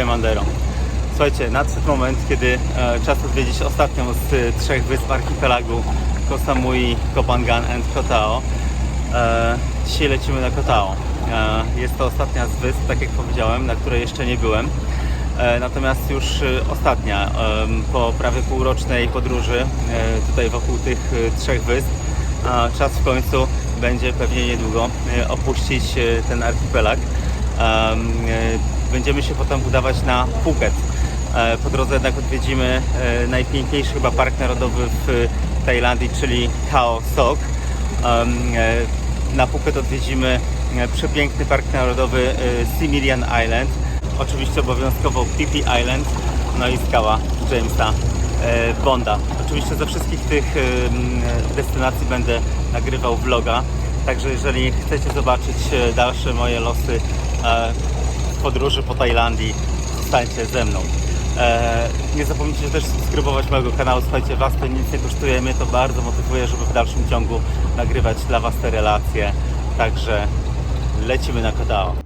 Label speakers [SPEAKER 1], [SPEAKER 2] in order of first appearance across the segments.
[SPEAKER 1] Mandero. Słuchajcie, nadszedł moment, kiedy e, czas odwiedzić ostatnią z e, trzech wysp archipelagu Koh Samui, Koh and Koh Tao. E, dzisiaj lecimy na Koh Tao. Jest to ostatnia z wysp, tak jak powiedziałem, na której jeszcze nie byłem. Natomiast już ostatnia, po prawie półrocznej podróży tutaj wokół tych trzech wysp, czas w końcu będzie pewnie niedługo opuścić ten archipelag. Em, Będziemy się potem udawać na Phuket. E, Po drodze jednak odwiedzimy e, najpiękniejszy chyba park narodowy w Tajlandii, czyli Khao Sok. E, Na Phuket odwiedzimy przepiękny park narodowy Similian Island. Oczywiście obowiązkowo Phi Island, no i skała Jamesa Bonda. Oczywiście ze wszystkich tych destynacji będę nagrywał vloga, także jeżeli chcecie zobaczyć dalsze moje losy podróży po Tajlandii, zostańcie ze mną. E, nie zapomnijcie też subskrybować mojego kanału, słuchajcie, Was to nic nie kosztuje, mnie to bardzo motywuje, żeby w dalszym ciągu nagrywać dla Was te relacje, także lecimy na Kodao.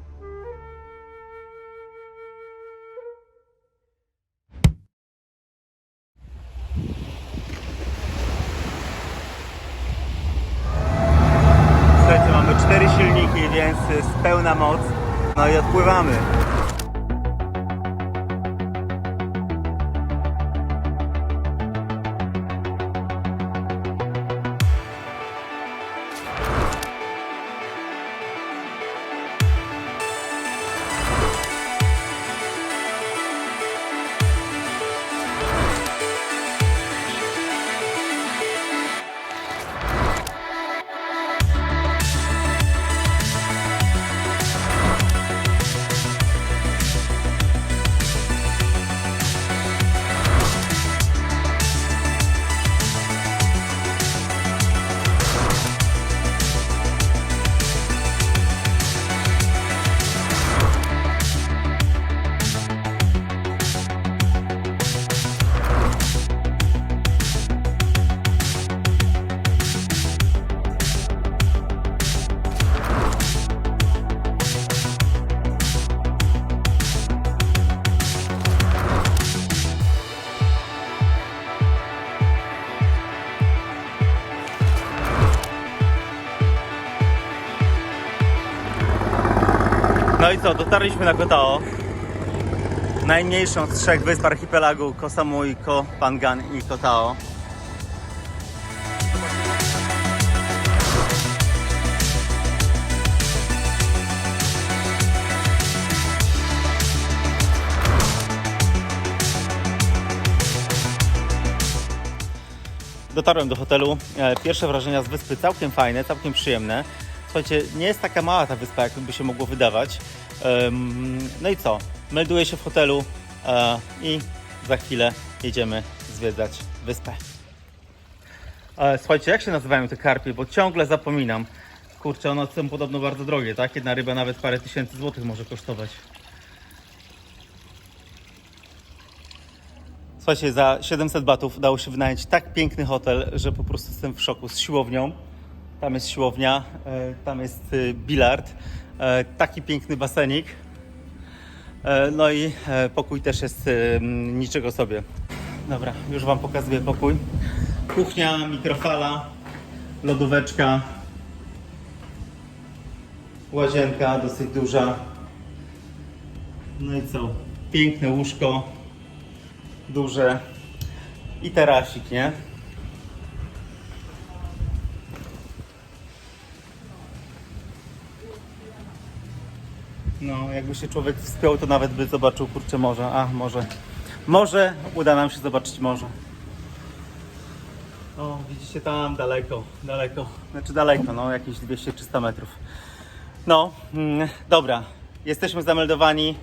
[SPEAKER 1] No i co, dotarliśmy na Kotao. Najmniejszą z trzech wysp archipelagu Koh Samui, Koh Phangan i Koh Tao. Dotarłem do hotelu. E, Pierwsze wrażenia z wyspy całkiem fajne, całkiem przyjemne. Słuchajcie, nie jest taka mała ta wyspa, jakby się mogło wydawać. No i co? Melduję się w hotelu e, i za chwilę jedziemy zwiedzać wyspę. E, Słuchajcie, jak się nazywają te karpie? Bo ciągle zapominam. Kurczę, one są podobno bardzo drogie, tak? Jedna ryba nawet parę tysięcy złotych może kosztować. Słuchajcie, za 700 batów udało się wynająć tak piękny hotel, że po prostu jestem w szoku z siłownią. Tam jest siłownia, e, tam jest e, bilard, e, taki piękny basenik. E, No i pokój też jest m, niczego sobie. Dobra, już Wam pokazuję pokój. Kuchnia, mikrofala, lodóweczka, łazienka dosyć duża. No i co? Piękne łóżko, duże i terasik, nie? No, jakby się człowiek wspiął, to nawet by zobaczył kurczę morze. A, może. Może uda nam się zobaczyć morze. O, widzicie tam daleko, daleko. Znaczy daleko, no jakieś 200-300 metrów. No, mm, dobra. Jesteśmy zameldowani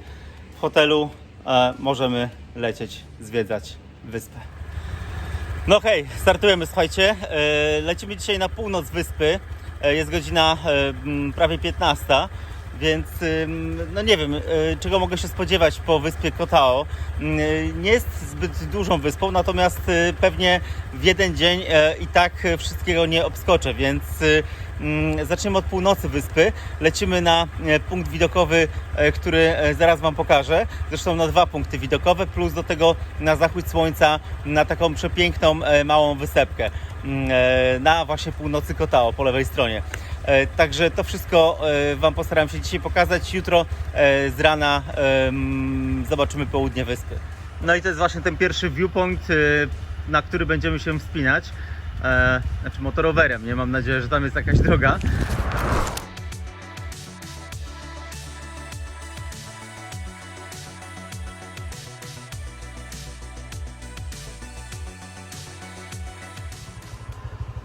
[SPEAKER 1] w hotelu. E, możemy lecieć, zwiedzać wyspę. No hej, startujemy, słuchajcie. E, lecimy dzisiaj na północ wyspy. E, jest godzina e, prawie 15, więc no nie wiem, y, czego mogę się spodziewać po wyspie Kotao. Y, Nie jest zbyt dużą wyspą, natomiast y, pewnie w jeden dzień y, i tak wszystkiego nie obskoczę, więc y, mm, zaczniemy od północy wyspy. Lecimy na e, punkt widokowy, e, który e, zaraz Wam pokażę. Zresztą na dwa punkty widokowe, plus do tego na zachód słońca na taką przepiękną e, małą wysepkę mm, e, na właśnie północy Kotao po lewej stronie. E, Także to wszystko e, Wam postaram się dzisiaj pokazać. Jutro e, z rana zobaczymy południe wyspy. No i to jest właśnie ten pierwszy viewpoint, na który będziemy się wspinać. Znaczy motorowerem, nie mam nadzieję, że tam jest jakaś droga.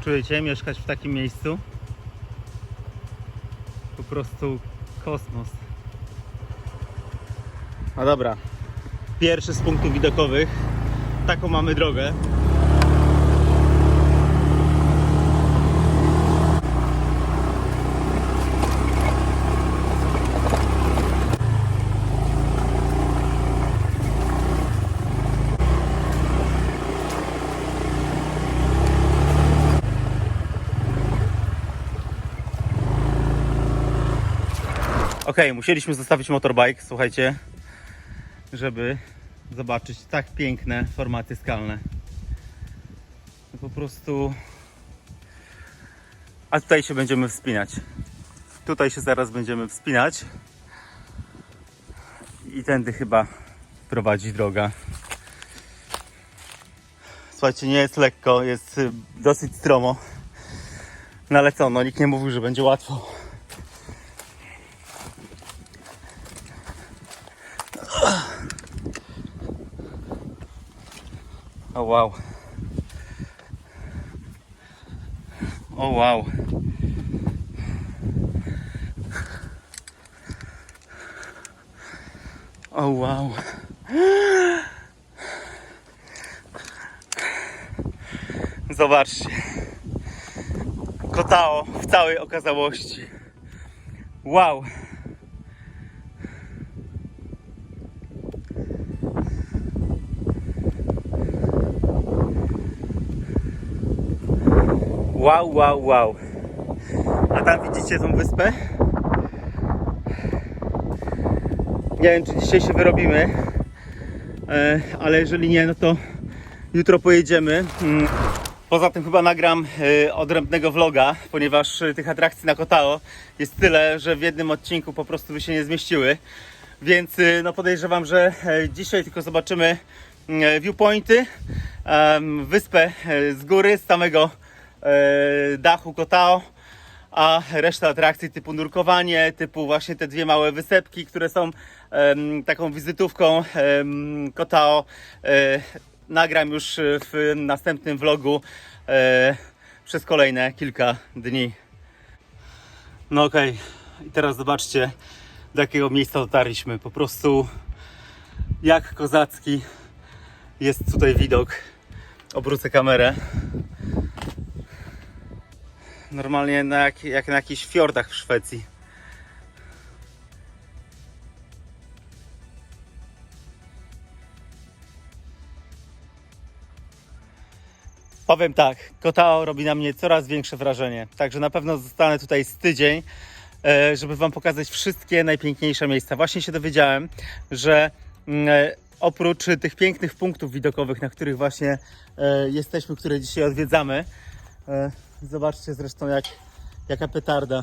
[SPEAKER 1] Czujecie mieszkać w takim miejscu? Prostu kosmos. No dobra. Pierwszy z punktów widokowych. Taką mamy drogę. Okej, musieliśmy zostawić motorbike, słuchajcie, żeby zobaczyć tak piękne formacje skalne. Po prostu. A tutaj się będziemy wspinać. Tutaj się zaraz będziemy wspinać. I tędy chyba prowadzi droga. Słuchajcie, nie jest lekko, jest y, dosyć stromo. No ale co, no nikt nie mówił, że będzie łatwo. Wow. O wow. O wow. Zobaczcie. Kotao w całej okazałości. Wow. Wow, wow, wow. A tam widzicie tą wyspę? Nie wiem, czy dzisiaj się wyrobimy, e, ale jeżeli nie, no to jutro pojedziemy. Mm. Poza tym chyba nagram e, odrębnego vloga, ponieważ e, tych atrakcji na Kotao jest tyle, że w jednym odcinku po prostu by się nie zmieściły. Więc no podejrzewam, że dzisiaj tylko zobaczymy mm, viewpointy, wyspę z góry, z samego dachu Kotao, a reszta atrakcji typu nurkowanie, typu właśnie te dwie małe wysepki, które są taką wizytówką Kotao, e, nagram już w następnym vlogu e, przez kolejne kilka dni. No okej, i teraz zobaczcie do jakiego miejsca dotarliśmy. Po prostu jak kozacki jest tutaj widok. Obrócę kamerę. Normalnie na jak, jak na jakichś fiordach w Szwecji. Powiem tak, Kotao robi na mnie coraz większe wrażenie. Także na pewno zostanę tutaj z tydzień, e, żeby Wam pokazać wszystkie najpiękniejsze miejsca. Właśnie się dowiedziałem, że mm, e, oprócz tych pięknych punktów widokowych, na których właśnie e, jesteśmy, które dzisiaj odwiedzamy, zobaczcie zresztą jak, jaka petarda.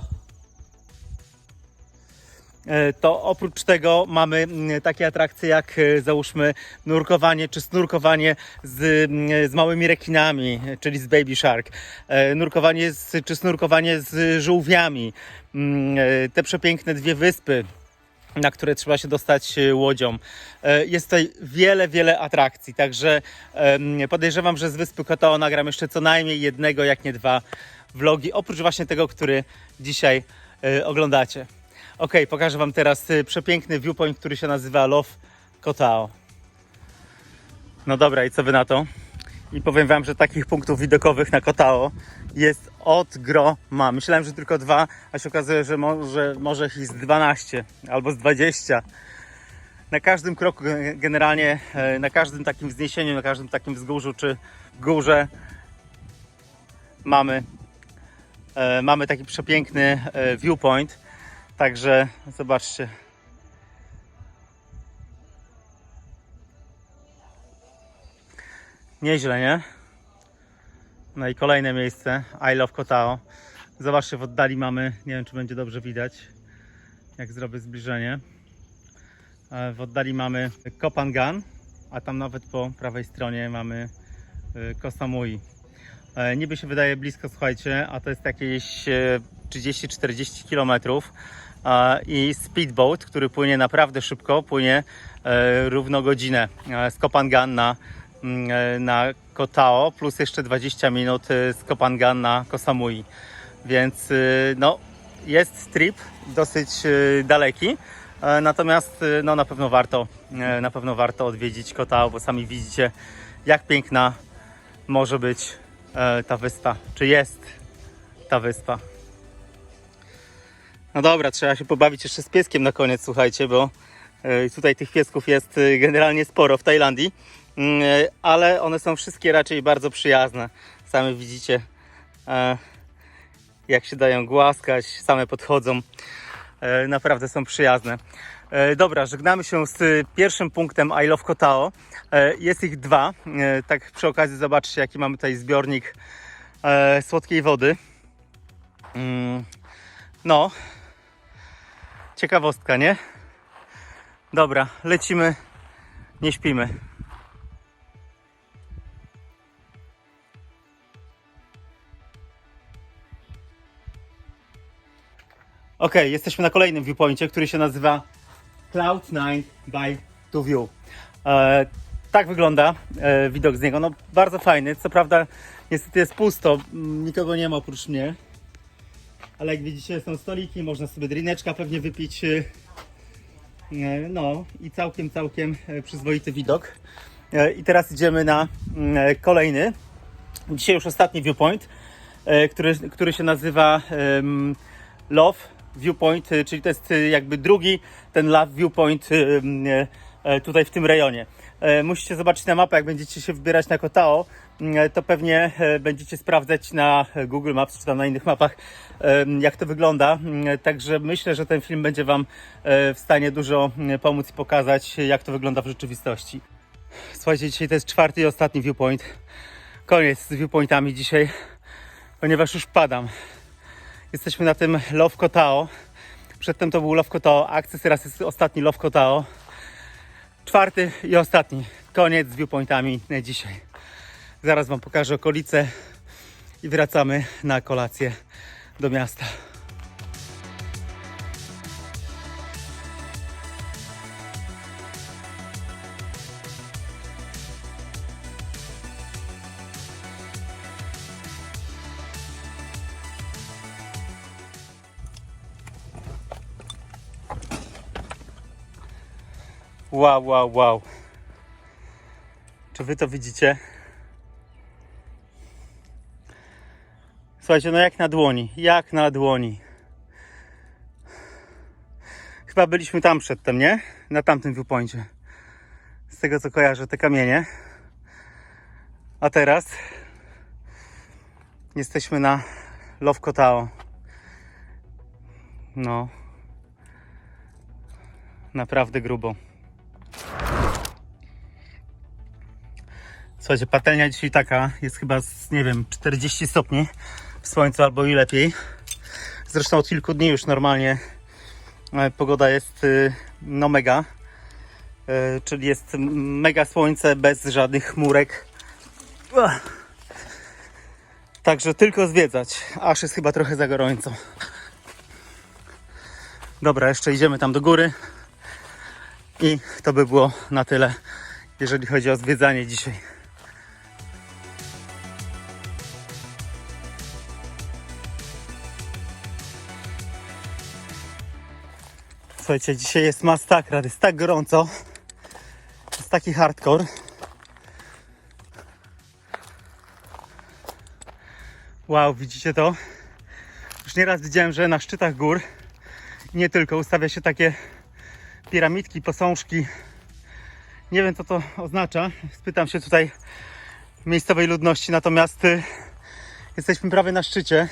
[SPEAKER 1] E, to oprócz tego mamy mm, takie atrakcje jak e, załóżmy nurkowanie czy snurkowanie z, mm, z małymi rekinami, czyli z Baby Shark, E, nurkowanie z, czy snurkowanie z żółwiami, Mm, te przepiękne dwie wyspy, na które trzeba się dostać e, łodzią. E, Jest tutaj wiele, wiele atrakcji, także podejrzewam, że z wyspy Kotao nagram jeszcze co najmniej jednego, jak nie dwa vlogi, oprócz właśnie tego, który dzisiaj e, oglądacie. Ok, pokażę Wam teraz przepiękny viewpoint, który się nazywa Love Kotao. No dobra, i co Wy na to? I powiem Wam, że takich punktów widokowych na Kotao jest od groma. Myślałem, że tylko dwa, a się okazuje, że może, może ich jest 12 albo z 20. Na każdym kroku, ge- generalnie e, na każdym takim wzniesieniu, na każdym takim wzgórzu czy górze mamy, e, mamy taki przepiękny e, viewpoint. Także zobaczcie. Nieźle, nie? No i kolejne miejsce. I love Kotao. Zobaczcie, w oddali mamy, nie wiem czy będzie dobrze widać, jak zrobię zbliżenie. E, W oddali mamy Kopangan, a tam nawet po prawej stronie mamy e, Koh Samui. E, Niby się wydaje blisko, słuchajcie, a to jest jakieś e, 30-40 km. I speedboat, który płynie naprawdę szybko, płynie równo godzinę z Kopangan na, na Kotao, plus jeszcze 20 minut e, z Kopangan na Koh Samui. Więc e, no, jest trip dosyć e, daleki. E, Natomiast no, na pewno warto, e, na pewno warto odwiedzić Kotao, bo sami widzicie, jak piękna może być e, ta wyspa, czy jest ta wyspa. No dobra, trzeba się pobawić jeszcze z pieskiem na koniec, słuchajcie, bo tutaj tych piesków jest generalnie sporo w Tajlandii, Mm, ale one są wszystkie raczej bardzo przyjazne. Same widzicie, e, jak się dają głaskać, same podchodzą. E, Naprawdę są przyjazne. E, Dobra, żegnamy się z pierwszym punktem I Love Kotao. E, Jest ich dwa. E, Tak przy okazji zobaczcie, jaki mamy tutaj zbiornik e, słodkiej wody. Mm, No, ciekawostka, nie? Dobra, lecimy, nie śpimy. Ok, jesteśmy na kolejnym viewpoincie, który się nazywa Cloud9 by Two View. E, tak wygląda e, widok z niego. No, bardzo fajny. Co prawda, niestety jest pusto, m, nikogo nie ma oprócz mnie. Ale jak widzicie, są stoliki, można sobie drineczka pewnie wypić. e, e, No i całkiem, całkiem e, przyzwoity widok. E, I teraz idziemy na mm, e, kolejny. Dzisiaj już ostatni viewpoint, e, który, który się nazywa em, Love Viewpoint, e, czyli to jest e, jakby drugi ten Love Viewpoint e, tutaj w tym rejonie. Musicie zobaczyć na mapę, jak będziecie się wybierać na Kotao, to pewnie będziecie sprawdzać na Google Maps czy tam na innych mapach, jak to wygląda. Także myślę, że ten film będzie Wam w stanie dużo pomóc i pokazać, jak to wygląda w rzeczywistości. Słuchajcie, dzisiaj to jest czwarty i ostatni viewpoint. Koniec z viewpointami dzisiaj, ponieważ już padam. Jesteśmy na tym Love Kotao. Przedtem to był Love Kotao Access, teraz jest ostatni Love Kotao. Czwarty i ostatni. Koniec z viewpointami na dzisiaj. Zaraz Wam pokażę okolice i wracamy na kolację do miasta. Wow, wow, wow. Czy wy to widzicie? Słuchajcie, no jak na dłoni, jak na dłoni. Chyba byliśmy tam przedtem, nie? Na tamtym viewpoincie. Z tego co kojarzę, te kamienie. A teraz jesteśmy na Love Kotao. No. Naprawdę grubo. Słuchajcie, patelnia dzisiaj taka, jest chyba z, nie wiem, 40 stopni w słońcu albo i lepiej. Zresztą od kilku dni już normalnie e, pogoda jest y, no mega. E, Czyli jest mega słońce bez żadnych chmurek. Także tylko zwiedzać, aż jest chyba trochę za gorąco. Dobra, jeszcze idziemy tam do góry. I to by było na tyle, jeżeli chodzi o zwiedzanie dzisiaj. Słuchajcie, dzisiaj jest masakra, jest tak gorąco. Jest taki hardcore. Wow, widzicie to? Już nieraz widziałem, że na szczytach gór nie tylko ustawia się takie piramidki, posążki. Nie wiem co to oznacza. Spytam się tutaj miejscowej ludności, natomiast y, jesteśmy prawie na szczycie.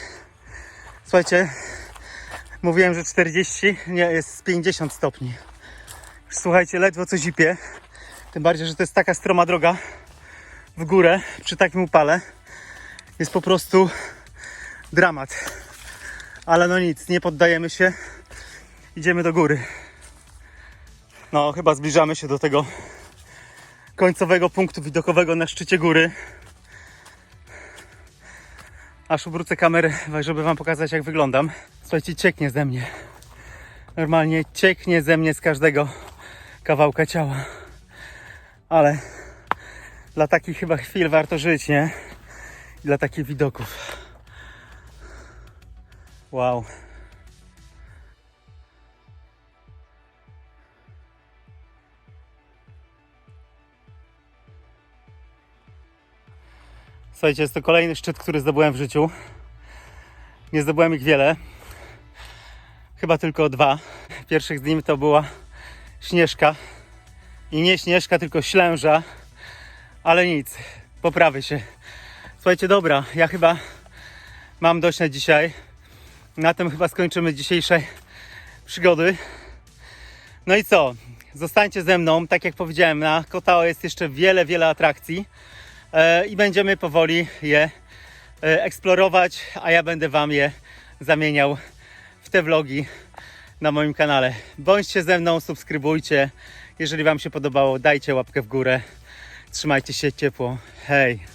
[SPEAKER 1] Słuchajcie, mówiłem, że 40, nie, jest 50 stopni. Słuchajcie, ledwo co zipie. Tym bardziej, że to jest taka stroma droga w górę przy takim upale. Jest po prostu dramat. Ale no nic, nie poddajemy się. Idziemy do góry. No, chyba zbliżamy się do tego końcowego punktu widokowego na szczycie góry. Aż obrócę kamerę, żeby wam pokazać jak wyglądam. Słuchajcie, cieknie ze mnie. Normalnie cieknie ze mnie z każdego kawałka ciała. Ale dla takich chyba chwil warto żyć, nie? I dla takich widoków. Wow. Słuchajcie, jest to kolejny szczyt, który zdobyłem w życiu. Nie zdobyłem ich wiele. Chyba tylko dwa. Pierwszych z nimi to była Śnieżka. I nie Śnieżka, tylko Ślęża. Ale nic, poprawię się. Słuchajcie, dobra, ja chyba mam dość na dzisiaj. Na tym chyba skończymy dzisiejsze przygody. No i co? Zostańcie ze mną. Tak jak powiedziałem, na Kotao jest jeszcze wiele, wiele atrakcji i będziemy powoli je e, eksplorować, a ja będę Wam je zamieniał w te vlogi na moim kanale. Bądźcie ze mną, subskrybujcie. Jeżeli Wam się podobało, dajcie łapkę w górę. Trzymajcie się ciepło. Hej!